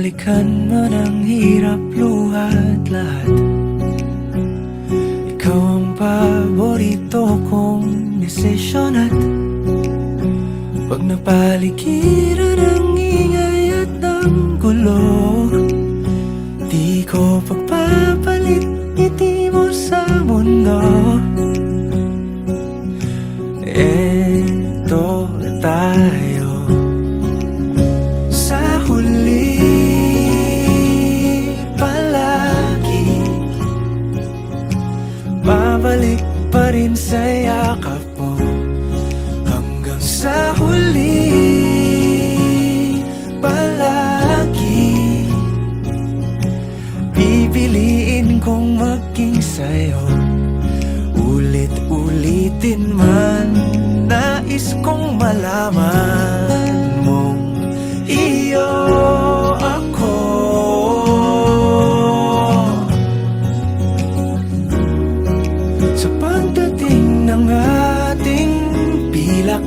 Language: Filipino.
balikan man ang hirap luhat lahat. Ikaw ang paborito kong desisyon at Pag napaligiran ang ingay at ang gulo Di ko pagpapalit ngiti mo sa mundo. Eto pa rin sa yakap mo Hanggang sa huli. Palagi Pipiliin kong maging sa'yo. Ulit-ulitin man Nais kong malaman mong Iyo ako. Sa pagdating